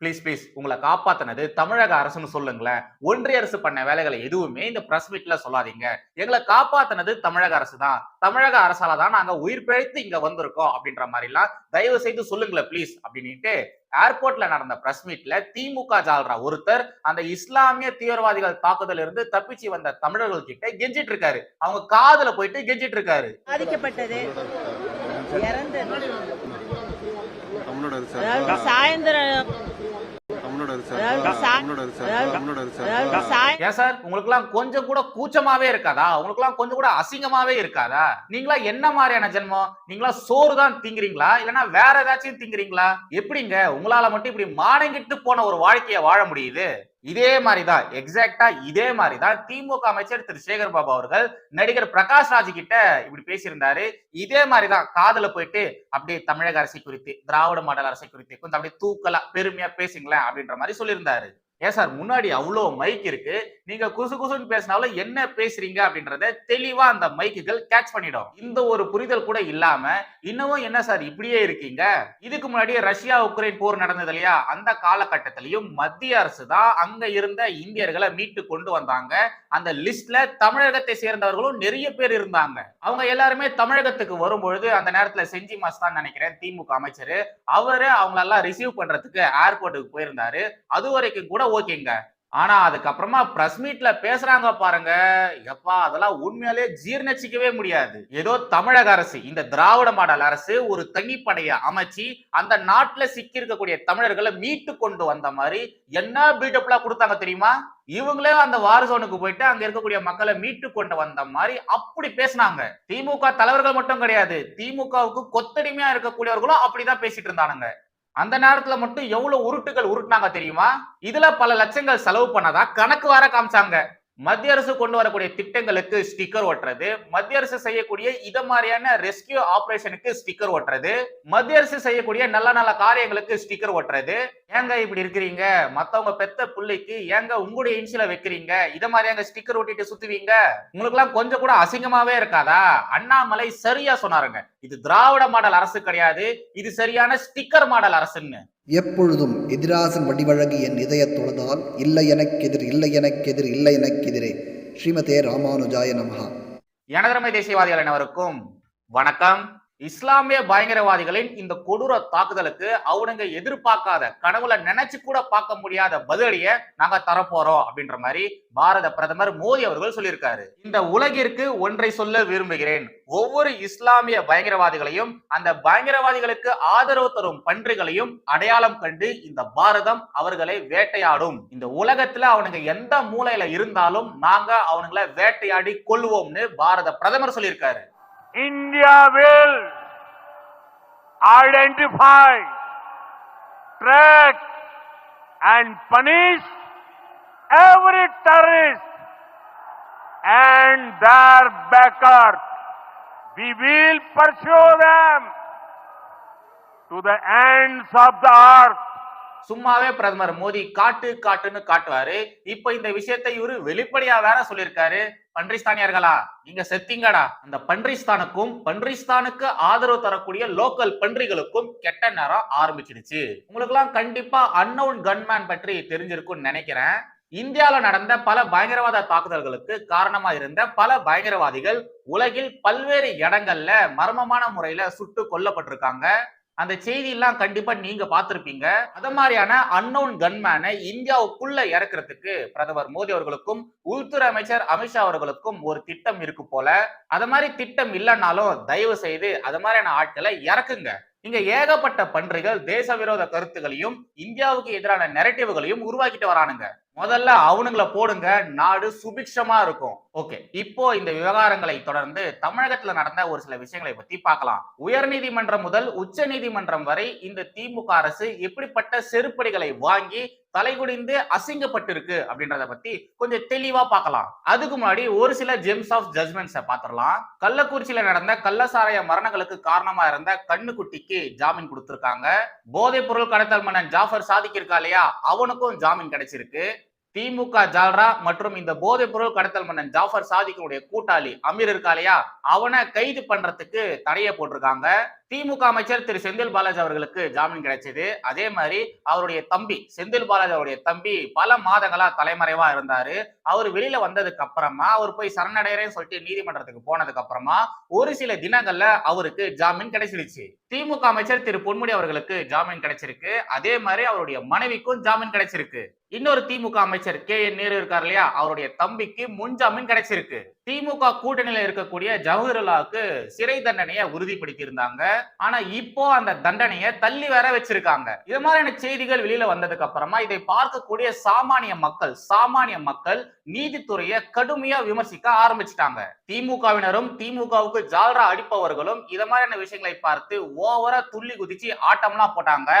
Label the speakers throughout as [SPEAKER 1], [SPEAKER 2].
[SPEAKER 1] Please please உங்களை காப்பாத்தினது தமிழக அரசுன்னு சொல்லுங்களேன். ஒன்றிய அரசு பண்ண வேலைகளை எதுவுமே இந்த பிரஸ் மீட்ல சொல்லாதீங்க. எங்களை காப்பாத்தினது தமிழக அரசு தான் தமிழக அரசால தான் நாங்க உயிர் பிழைத்து இங்க வந்திருக்கோம் அப்படின்ற மாதிரிலாம் தயவு செய்து சொல்லுங்களேன் ப்ளீஸ் அப்படின்ட்டு ஏர்போர்ட்ல நடந்த பிரஸ் மீட்ல திமுக ஜால்ரா ஒருத்தர் அந்த இஸ்லாமிய தீவிரவாதிகள் தாக்குதல இருந்து தப்பிச்சு வந்த தமிழர்கள் கிட்ட கெஞ்சிட்டு இருக்காரு. அவங்க காதுல போயிட்டு கெஞ்சிட்டு இருக்காரு.
[SPEAKER 2] பாதிக்கப்பட்டது. சாயந்தரம்
[SPEAKER 1] ஏன் சார் உங்களுக்கு எல்லாம் கொஞ்சம் கூட கூச்சமாவே இருக்காதா? உங்களுக்கு எல்லாம் கொஞ்சம் கூட அசிங்கமாவே இருக்காதா? நீங்களா என்ன மாதிரியான ஜென்மம்? நீங்களா சோறு தான் திங்கிறீங்களா? இல்லனா வேற ஏதாச்சும் திங்கிறீங்களா? எப்படிங்க உங்களால மட்டும் இப்படி மானங்கிட்டு போன ஒரு வாழ்க்கைய வாழ முடியுது? இதே மாதிரிதான் எக்ஸாக்டா இதே மாதிரிதான் திமுக அமைச்சர் திரு. சேகர் பாபு அவர்கள் நடிகர் பிரகாஷ் ராஜ் கிட்ட இப்படி பேசியிருந்தாரு. இதே மாதிரிதான் காதுல போயிட்டு அப்படியே தமிழக அரசை குறித்து திராவிட மாடல் அரசை குறித்து கொஞ்சம் அப்படியே தூக்கலா பெருமையா பேசுங்களேன் அப்படின்ற மாதிரி சொல்லியிருந்தாரு. ஏன் சார் முன்னாடி அவ்வளோ மைக் இருக்கு. நீங்க குசு குசுன்னு பேசினாலும் என்ன பேசுறீங்க அப்படின்றத தெளிவா அந்த மைக்குகள் கேட்ச் பண்ணிடும். இந்த ஒரு புரிதல் கூட இல்லாம இன்னமும் என்ன சார் இப்படியே இருக்கீங்க? இதுக்கு முன்னாடி ரஷ்யா உக்ரைன் போர் நடந்தது இல்லையா? அந்த காலகட்டத்திலையும் மத்திய அரசு தான் அங்க இருந்த இந்தியர்களை மீட்டு கொண்டு வந்தாங்க. அந்த லிஸ்ட்ல தமிழகத்தை சேர்ந்தவர்களும் நிறைய பேர் இருந்தாங்க. அவங்க எல்லாருமே தமிழகத்துக்கு வரும்பொழுது அந்த நேரத்துல செஞ்சி மஸ்தான் நினைக்கிறேன் திமுக அமைச்சர். அவரு அவங்களெல்லாம் ரிசீவ் பண்றதுக்கு ஏர்போர்ட்டுக்கு போயிருந்தாரு. அது வரைக்கும் கூட ஓகேங்க. ஆனா அதுக்கப்புறமா பிரஸ் மீட்ல பேசுறாங்க பாருங்க. எப்பா அதெல்லாம் உண்மையாலே ஜீர்ணிச்சிக்கவே முடியாது. ஏதோ தமிழக அரசு இந்த திராவிட மாடல் அரசு ஒரு தனிப்படையை அமைச்சு அந்த நாட்டுல சிக்கி இருக்கக்கூடிய தமிழர்களை மீட்டு கொண்டு வந்த மாதிரி என்ன பீட்டப்லாம் கொடுத்தாங்க தெரியுமா? இவங்களே அந்த வாரசோனுக்கு போயிட்டு அங்க இருக்கக்கூடிய மக்களை மீட்டு கொண்டு வந்த மாதிரி அப்படி பேசினாங்க. திமுக தலைவர்கள் மட்டும் கிடையாது. திமுகவுக்கு கொத்தடிமையா இருக்கக்கூடியவர்களும் அப்படிதான் பேசிட்டு இருந்தானுங்க. அந்த நேரத்துல மட்டும் எவ்வளவு உருட்டுகள் உருட்டுனாங்க தெரியுமா? இதுல பல லட்சங்கள் செலவு பண்ணதா? கணக்கு வர காமிச்சாங்க. மத்திய அரசு கொண்டு வரக்கூடிய திட்டங்களுக்கு ஸ்டிக்கர் ஒட்டுறது. மத்திய அரசு செய்யக்கூடிய இத மாதிரியான ரெஸ்கியூ ஆபரேஷனுக்கு ஸ்டிக்கர் ஒட்டுறது. மத்திய அரசு செய்யக்கூடிய நல்ல நல்ல காரியங்களுக்கு ஸ்டிக்கர் ஒட்டுறது. ஏங்க இப்படி இருக்கிறீங்க? மத்தவங்க பெத்த பிள்ளைக்கு ஏங்க உங்களுடைய இன்சில வைக்கிறீங்க? இத மாதிரி ஏங்க ஸ்டிக்கர் ஒட்டிட்டு சுத்துவீங்க? உங்களுக்கு எல்லாம் கொஞ்சம் கூட அசிங்கமாவே இருக்காதா? அண்ணாமலை சரியா சொன்னாருங்க. இது திராவிட மாடல் அரசு கிடையாது. இது சரியான ஸ்டிக்கர் மாடல் அரசுன்னு.
[SPEAKER 3] எப்பொழுதும் எதிராசன் வடிவழகு என் தொழுதால் இல்லை எனக்கெதிர் இல்லை எனக்கெதிர் இல்லை எனக்கெதிரே ஸ்ரீமதே ராமானுஜாய நமஹா.
[SPEAKER 1] எனதரமை தேசியவாதிகள் அனைவருக்கும் வணக்கம். இஸ்லாமிய பயங்கரவாதிகளின் இந்த கொடூர தாக்குதலுக்கு அவனுங்க எதிர்பார்க்காத கனவுல நினைச்சு கூட பார்க்க முடியாத பதிலடிய நாங்க தரப்போறோம் அப்படின்ற மாதிரி பாரத பிரதமர் மோடி அவர்கள் சொல்லியிருக்காரு. இந்த உலகிற்கு ஒன்றை சொல்ல விரும்புகிறேன். ஒவ்வொரு இஸ்லாமிய பயங்கரவாதிகளையும் அந்த பயங்கரவாதிகளுக்கு ஆதரவு தரும் பன்றிகளையும் அடையாளம் கண்டு இந்த பாரதம் அவர்களை வேட்டையாடும். இந்த உலகத்துல அவனுங்க எந்த மூலையில இருந்தாலும் நாங்க அவனுங்களை வேட்டையாடி கொள்வோம்னு பாரத பிரதமர் சொல்லியிருக்காரு.
[SPEAKER 4] India will identify, track, and punish every terrorist and their backers. We will pursue them to the ends of the earth.
[SPEAKER 1] சும்மாவே பிரதமர் மோடி காட்டு காட்டுன்னு காட்டுவாரு. இப்ப இந்த விஷயத்தை இவரு வெளிப்படையா வேற சொல்லியிருக்காரு. பன்றிஸ்தானியர்களா நீங்க செத்தீங்கடா. அந்த பன்றிஸ்தானுக்கும் பன்றிஸ்தானுக்கு ஆதரவு தரக்கூடிய லோக்கல் பன்றிகளுக்கும் கெட்ட நேரம் ஆரம்பிச்சிடுச்சு. உங்களுக்கு எல்லாம் கண்டிப்பா அன்னவுன் கன்மேன் பற்றி தெரிஞ்சிருக்கும்னு நினைக்கிறேன். இந்தியாவில் நடந்த பல பயங்கரவாத தாக்குதல்களுக்கு காரணமா இருந்த பல பயங்கரவாதிகள் உலகில் பல்வேறு இடங்கள்ல மர்மமான முறையில சுட்டு கொல்லப்பட்டிருக்காங்க. அந்த செய்தி எல்லாம் கண்டிப்பா நீங்க பார்த்திருப்பீங்க. அத மாதிரியான அன்னோன் கன்மேனை இந்தியாவுக்குள்ள இறக்குறதுக்கு பிரதமர் மோடி அவர்களுக்கும் உள்துறை அமைச்சர் அமித்ஷா அவர்களுக்கும் ஒரு திட்டம் இருக்கு போல. அத மாதிரி திட்டம் இல்லைன்னாலும் தயவு செய்து அத மாதிரியான ஆட்களை இறக்குங்க. இங்க ஏகப்பட்ட பன்றிகள் தேச விரோத கருத்துகளையும் இந்தியாவுக்கு எதிரான நெரட்டிவ்களையும் உருவாக்கிட்டு வரானுங்க. முதல்ல அவனுங்களை போடுங்க. நாடு சுபிக்ஷமா இருக்கும். ஓகே இப்போ இந்த விவகாரங்களை தொடர்ந்து தமிழகத்துல நடந்த ஒரு சில விஷயங்களை பத்தி பார்க்கலாம். உயர்நீதிமன்றம் முதல் உச்ச நீதிமன்றம் வரை இந்த திமுக அரசு எப்படிப்பட்ட செருப்படிகளை வாங்கி தலைகுடிந்து அசிங்கப்பட்டிருக்கு அப்படின்றத பத்தி கொஞ்சம் தெளிவா பார்க்கலாம். அதுக்கு முன்னாடி ஒரு சில ஜெம்ஸ் ஆஃப் ஜட்மெண்ட்ஸை பாத்திரலாம் கள்ளக்குறிச்சியில நடந்த கள்ளசாராய மரணங்களுக்கு காரணமா இருந்த கண்ணுக்குட்டிக்கு ஜாமீன் கொடுத்திருக்காங்க. போதைப் பொருள் கடத்தல் மன்னன் ஜாஃபர் சாதிக்கிருக்கா இல்லையா? அவனுக்கும் ஜாமீன் கிடைச்சிருக்கு. திமுக ஜால்ரா மற்றும் இந்த போதைப் பொருள் கடத்தல் மன்னன் ஜாஃபர் சாதிக்கினுடைய கூட்டாளி அமீர் இருக்கா இல்லையா? அவனை கைது பண்றதுக்கு தடையை போட்டிருக்காங்க. திமுக அமைச்சர் திரு செந்தில் பாலாஜி அவர்களுக்கு ஜாமீன் கிடைச்சது. அதே மாதிரி அவருடைய தம்பி செந்தில் பாலாஜி அவருடைய தம்பி பல மாதங்களா தலைமறைவா இருந்தாரு. அவர் வெளியில வந்ததுக்கு அப்புறமா அவர் போய் சரணடைறேன்னு சொல்லிட்டு நீதிமன்றத்துக்கு போனதுக்கு அப்புறமா ஒரு சில தினங்கள்ல அவருக்கு ஜாமீன் கிடைச்சிருச்சு. திமுக அமைச்சர் திரு பொன்முடி அவர்களுக்கு ஜாமீன் கிடைச்சிருக்கு. அதே மாதிரி அவருடைய மனைவிக்கும் ஜாமீன் கிடைச்சிருக்கு. இன்னொரு திமுக அமைச்சர் கே என் நேரு இருக்கார் இல்லையா? அவருடைய தம்பிக்கு முன் ஜாமீன் கிடைச்சிருக்கு. திமுக கூட்டணியில இருக்கக்கூடிய ஜவஹர்லாவுக்கு சிறை தண்டனையை உறுதிப்படுத்தி இருந்தாங்க ஆனா இப்போ அந்த தண்டனையை தள்ளி வேற வச்சிருக்காங்க. இது மாதிரியான செய்திகள் வெளியில வந்ததுக்கு அப்புறமா இதை பார்க்கக்கூடிய சாமானிய மக்கள் சாமானிய மக்கள் நீதித்துறையை கடுமையா விமர்சிக்க ஆரம்பிச்சிட்டாங்க. திமுகவினரும் திமுகவுக்கு ஜால்ரா அடிப்பவர்களும் இத மாதிரியான விஷயங்களை பார்த்து ஓவரா துள்ளி குதிச்சு ஆட்டம்லாம் போட்டாங்க.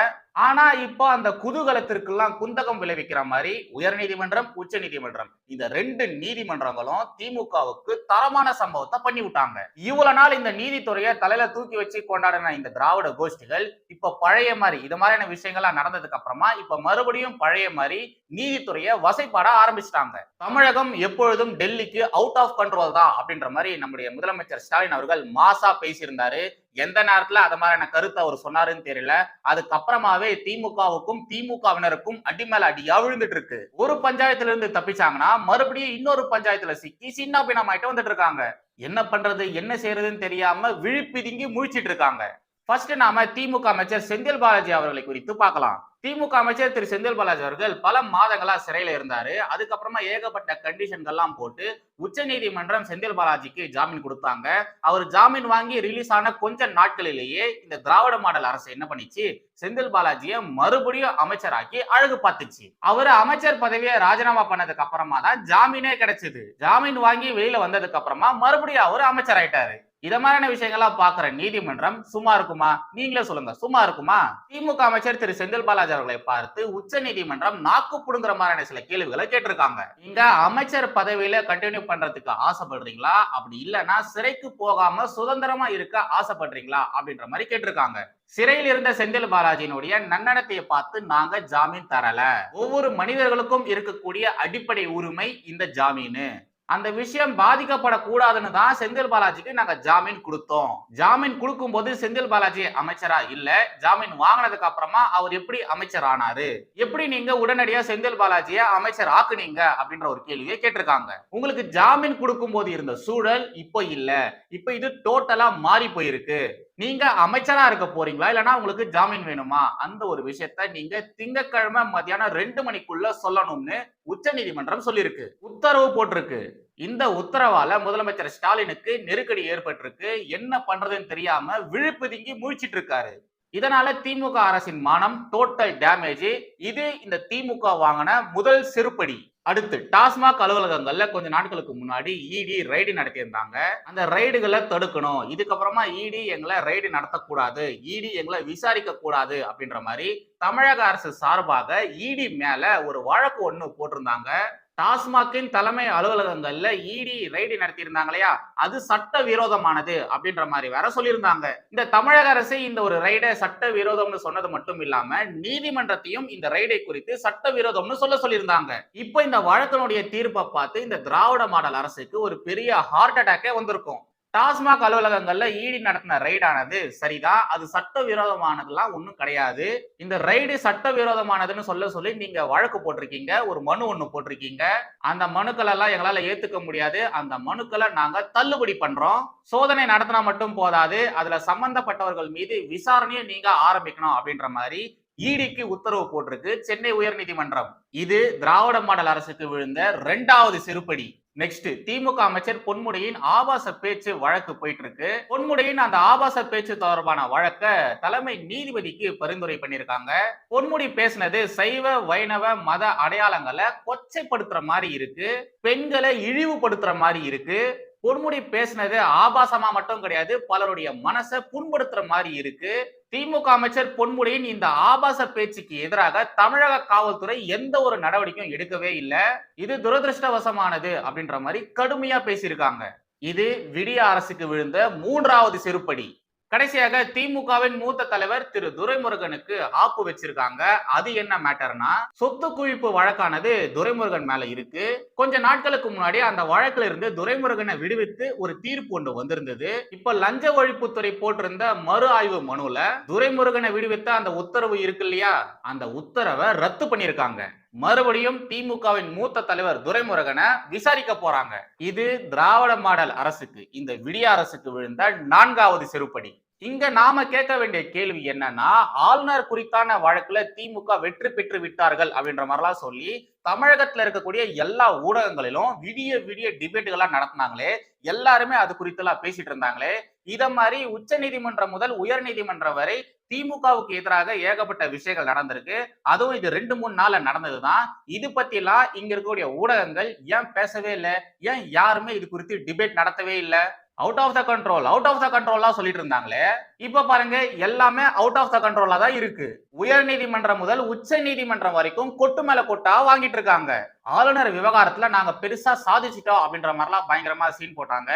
[SPEAKER 1] ஆனா இப்போ அந்த குதூகலத்திற்கெல்லாம் குந்தகம் விளைவிக்கிற மாதிரி உயர்நீதிமன்றம் உச்ச நீதிமன்றம் இந்த ரெண்டு நீதிமன்றங்களும் திமுகவுக்கு தரமான சம்பவத்தை பண்ணி விட்டாங்க இவ்வளவு நாள் இந்த நீதித்துறையை தலையில தூக்கி வச்சு கொண்டாடின இந்த திராவிட கோஷ்டிகள் இப்ப பழைய மாதிரி இது மாதிரியான விஷயங்கள்லாம் நடந்ததுக்கு அப்புறமா இப்ப மறுபடியும் பழைய மாதிரி நீதித்துறையை வசைப்பாட ஆரம்பிச்சிட்டாங்க. தமிழகம் எப்பொழுதும் டெல்லிக்கு அவுட் ஆஃப் கண்ட்ரோல் தான் அப்படின்ற மாதிரி நம்முடைய முதலமைச்சர் ஸ்டாலின் அவர்கள் மாசா பேசியிருந்தாரு. எந்த நேரத்துல அது மாதிரியான கருத்தை அவர் சொன்னாருன்னு தெரியல. அதுக்கப்புறமாவே திமுகவுக்கும் திமுகவினருக்கும் அடி மேல அடியா விழுந்துட்டு இருக்கு ஒரு பஞ்சாயத்துல இருந்து தப்பிச்சாங்கன்னா மறுபடியும் இன்னொரு பஞ்சாயத்துல சிக்கி சின்ன பின்னமாயிட்டு வந்துட்டு இருக்காங்க என்ன பண்றது என்ன செய்யறதுன்னு தெரியாம விழிப்பிதுங்கி முழிச்சிட்டு இருக்காங்க ஃபர்ஸ்ட் நாம திமுக அமைச்சர் செந்தில் பாலாஜி அவர்களை குறித்து பார்க்கலாம். திமுக அமைச்சர் திரு செந்தில் பாலாஜி அவர்கள் பல மாதங்களா சிறையில இருந்தாரு. அதுக்கப்புறமா ஏகப்பட்ட கண்டிஷன்கள்லாம் போட்டு உச்ச நீதிமன்றம் செந்தில் பாலாஜிக்கு ஜாமீன் கொடுத்தாங்க. அவர் ஜாமீன் வாங்கி ரிலீஸ் ஆன கொஞ்ச நாட்களிலேயே இந்த திராவிட மாடல் அரசு என்ன பண்ணிச்சு? செந்தில் பாலாஜியை மறுபடியும் அமைச்சராக்கி அழகு பார்த்துச்சு. அவர் அமைச்சர் பதவியை ராஜினாமா பண்ணதுக்கு அப்புறமா தான் ஜாமீனே கிடைச்சது. ஜாமீன் வாங்கி வெளியில வந்ததுக்கு அப்புறமா மறுபடியும் அவர் அமைச்சர் ஆயிட்டாரு இத மாதிரியான விஷயங்கள்லாம் பாக்குற நீதிமன்றம் சும்மா இருக்குமா? நீங்களே சொல்லுங்க. சும்மா இருக்குமா? திமுக அமைச்சர் திரு செந்தில் பாலாஜி அவர்களை பார்த்து உச்ச நீதிமன்றம் நாக்கு புடுங்குற மாதிரியான சில கேள்விகளை கேட்டிருக்காங்க. நீங்க அமைச்சர் பதவியில கண்டினியூ பண்றதுக்கு ஆசைப்படுறீங்களா? அப்படி இல்லைன்னா சிறைக்கு போகாம சுதந்திரமா இருக்க ஆசைப்படுறீங்களா? அப்படின்ற மாதிரி கேட்டிருக்காங்க. சிறையில் இருந்த செந்தில் பாலாஜியினுடைய நன்னடத்தையை பார்த்து நாங்க ஜாமீன் தரல. ஒவ்வொரு மனிதர்களுக்கும் இருக்கக்கூடிய அடிப்படை உரிமை இந்த ஜாமீன். அந்த விஷயம் பாதிக்கப்படக்கூடாதுன்னு தான் செந்தில் பாலாஜிக்கு நாங்க ஜாமீன் கொடுத்தோம். ஜாமீன் கொடுக்கும் போது செந்தில் பாலாஜி அமைச்சரா இல்ல ஜாமீன் வாங்கினதுக்கு அப்புறமா அவர் எப்படி அமைச்சர் ஆனாரு? எப்படி நீங்க உடனடியா செந்தில் பாலாஜிய அமைச்சர் ஆக்குனீங்க? அப்படின்ற ஒரு கேள்வியை கேட்டிருக்காங்க. உங்களுக்கு ஜாமீன் கொடுக்கும் போது இருந்த சூழல் இப்போ இல்ல. இப்போ இது டோட்டலா மாறி போயிருக்கு. நீங்க அமைச்சரா இருக்க போறீங்களா? இல்லைன்னா உங்களுக்கு ஜாமீன் வேணுமா? அந்த ஒரு விஷயத்த நீங்க திங்கட்கிழமை மதியானம் ரெண்டு மணிக்குள்ள சொல்லணும்னு உச்ச நீதிமன்றம் சொல்லியிருக்கு. உத்தரவு போட்டிருக்கு. இந்த உத்தரவால முதலமைச்சர் ஸ்டாலினுக்கு நெருக்கடி ஏற்பட்டிருக்கு. என்ன பண்றதுன்னு தெரியாம விழுப்புதுங்கி முழிச்சிட்டு இருக்காரு இதனால திமுக அரசின் மானம் டோட்டல் டேமேஜ் இது இந்த திமுக வாங்கின முதல் செருப்படி. அடுத்து டாஸ்மாக் அலுவலகங்கள்ல கொஞ்ச நாட்களுக்கு முன்னாடி இடி ரைடு நடத்தியிருந்தாங்க. அந்த ரைடுகளை தடுக்கணும். இதுக்கப்புறமா இடி எங்களை ரைடு நடத்தக்கூடாது. இடி எங்களை விசாரிக்க கூடாது அப்படின்ற மாதிரி தமிழக அரசு சார்பாக இடி மேல ஒரு வழக்கு ஒண்ணு போட்டிருந்தாங்க. டாஸ்மாகின் தலைமை அலுவலகங்கள்ல இடி ரைடு நடத்தியிருந்தாங்க இல்லையா? அது சட்ட விரோதமானது அப்படின்ற மாதிரி வேற சொல்லியிருந்தாங்க. இந்த தமிழக அரசு இந்த ஒரு ரைடை சட்ட விரோதம்னு சொன்னது மட்டும் இல்லாம நீதிமன்றத்தையும் இந்த ரைடை குறித்து சட்ட விரோதம்னு சொல்ல சொல்லியிருந்தாங்க. இப்போ இந்த வழக்கினுடைய தீர்ப்பை பார்த்து இந்த திராவிட மாடல் அரசுக்கு ஒரு பெரிய ஹார்ட் அட்டாக்கே வந்திருக்கும். டாஸ்மாக் அலுவலகங்கள்ல ஈடி நடத்தின ரைடானது சரிதான் அது சட்ட விரோதமானதுலாம் ஒன்றும் கிடையாது. இந்த ரைடு சட்ட விரோதமானதுன்னு சொல்ல சொல்லி நீங்க வழக்கு போட்டிருக்கீங்க. ஒரு மனு ஒண்ணு போட்டிருக்கீங்க. அந்த மனுக்கள் எல்லாம் எங்களால ஏத்துக்க முடியாது. அந்த மனுக்களை நாங்க தள்ளுபடி பண்றோம். சோதனை நடத்தினா மட்டும் போதாது. அதுல சம்பந்தப்பட்டவர்கள் மீது விசாரணையை நீங்க ஆரம்பிக்கணும் அப்படின்ற மாதிரி ஈடிக்கு உத்தரவு போட்டிருக்கு. சென்னை உயர்நீதிமன்றம். இது திராவிட மாடல் அரசுக்கு விழுந்த இரண்டாவது செருப்படி. நெக்ஸ்ட் திமுக அமைச்சர் பொன்முடியின் ஆபாச பேச்சு வழக்கு போயிட்டு இருக்கு பொன்முடியின் அந்த ஆபாச பேச்சு தொடர்பான வழக்க தலைமை நீதிபதிக்கு பரிந்துரை பண்ணிருக்காங்க பொன்முடி பேசினது சைவ வைணவ மத அடையாளங்களை கொச்சைப்படுத்துற மாதிரி இருக்கு. பெண்களை இழிவுபடுத்துற மாதிரி இருக்கு. பொன்முடி பேசினது ஆபாசமா மட்டும் கிடையாது பலருடைய மனசை புண்படுத்துற மாதிரி இருக்கு. திமுக அமைச்சர் பொன்முடியின் இந்த ஆபாச பேச்சுக்கு எதிராக தமிழக காவல்துறை எந்த ஒரு நடவடிக்கையும் எடுக்கவே இல்லை. இது துரதிருஷ்டவசமானது அப்படின்ற மாதிரி கடுமையா பேசியிருக்காங்க. இது விடிய அரசுக்கு விழுந்த மூன்றாவது செருப்படி. கடைசியாக திமுகவின் மூத்த தலைவர் திரு துரைமுருகனுக்கு ஆப்பு வச்சிருக்காங்க. அது என்ன மேட்டர்னா சொத்து குவிப்பு வழக்கானது துரைமுருகன் மேல இருக்கு. கொஞ்ச நாட்களுக்கு முன்னாடி அந்த வழக்குல இருந்து துரைமுருகனை விடுவித்து ஒரு தீர்ப்பு ஒன்று வந்திருந்தது. இப்ப லஞ்ச ஒழிப்புத்துறை போட்டிருந்த மறு ஆய்வு மனுல துரைமுருகனை விடுவித்த அந்த உத்தரவு இருக்கு இல்லையா? அந்த உத்தரவை ரத்து பண்ணிருக்காங்க மறுபடியும் திமுகவின் மூத்த தலைவர் துரைமுருகனை விசாரிக்க போறாங்க. இது திராவிட மாடல் அரசுக்கு இந்த விடிய அரசுக்கு விழுந்த நான்காவது செருப்படி. இங்க நாம கேட்க வேண்டிய கேள்வி என்னன்னா ஆளுநர் குறித்தான வழக்குல திமுக வெற்றி பெற்று விட்டார்கள் அப்படின்ற மாதிரிலாம் சொல்லி தமிழகத்துல இருக்கக்கூடிய எல்லா ஊடகங்களிலும் விடிய விடிய டிபேட்டுகள்லாம் நடத்தினாங்களே எல்லாருமே அது குறித்தெல்லாம் பேசிட்டு இருந்தாங்களே இதை மாதிரி உச்ச நீதிமன்றம் முதல் உயர் நீதிமன்றம் வரை திமுகவுக்கு எதிராக ஏகப்பட்ட விஷயங்கள் நடந்திருக்கு. அதுவும் இது ரெண்டு மூணு நாள்ல நடந்ததுதான். இது பத்திலாம் இங்க இருக்கக்கூடிய ஊடகங்கள் ஏன் பேசவே இல்லை? ஏன் யாருமே இது குறித்து டிபேட் நடத்தவே இல்லை? Out of the control out of the கண்ட்ரோல்லாம் சொல்லிட்டு இருந்தாங்களே. இப்ப பாருங்க எல்லாமே அவுட் ஆஃப் த கண்ட்ரோலா தான் இருக்கு. உயர் நீதிமன்றம் முதல் உச்ச நீதிமன்றம் வரைக்கும் கொட்டு மேல கொட்டா வாங்கிட்டு இருக்காங்க. ஆளுநர் விவகாரத்துல நாங்க பெருசா சாதிச்சிட்டோம் அப்படின்ற மாதிரிலாம் பயங்கரமா சீன் போட்டாங்க.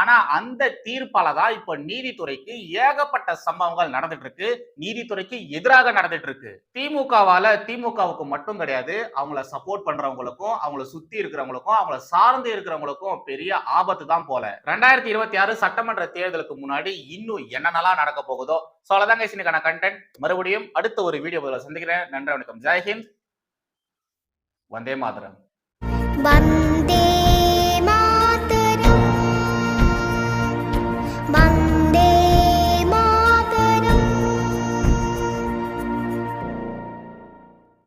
[SPEAKER 1] ஆனா அந்த தீர்ப்பால தான் இப்ப நீதித்துறைக்கு ஏகப்பட்ட சம்பவங்கள் நடந்துட்டு இருக்கு. நீதித்துறைக்கு எதிராக நடந்துட்டு இருக்கு. திமுகவால திமுகவுக்கு மட்டும் கிடையாது அவங்கள சப்போர்ட் பண்றவங்களுக்கும் அவங்கள சுத்தி இருக்கிறவங்களுக்கும் அவங்கள சார்ந்து இருக்கிறவங்களுக்கும் பெரிய ஆபத்து தான் போல. ரெண்டாயிரத்தி இருபத்தி ஆறு சட்டமன்ற தேர்தலுக்கு முன்னாடி இன்னும் என்னென்னலாம் நடக்க போகுதோ. ஸோ அவ்வளோதாங்க இன்னைக்கான கண்டென்ட் மறுபடியும் அடுத்த ஒரு வீடியோ சந்திக்கிறேன். நன்றி வணக்கம். ஜெய்ஹிந்த் வந்தே மாதரம்.